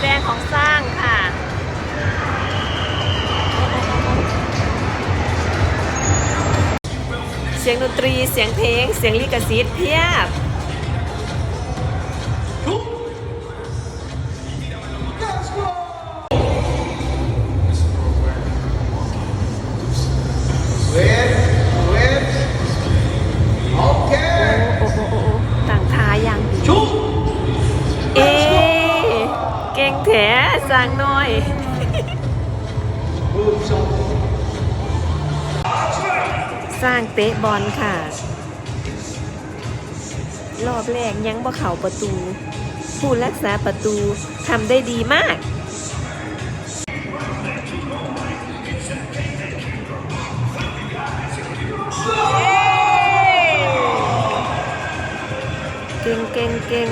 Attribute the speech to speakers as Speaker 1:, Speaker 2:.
Speaker 1: แบดงของสร้างค่ะ เสียงดนตรีเสียงเพลง เสียงลิกซิตเพียบต่างทายัง
Speaker 2: ชุ
Speaker 1: แถสร้างน้อย
Speaker 2: สอง
Speaker 1: สร้างเตะบอลค่ะ รอบแรกยังบ่เข่าประตู ผู้รักษาประตูทำได้ดีมากเก่งเก่งเก่ง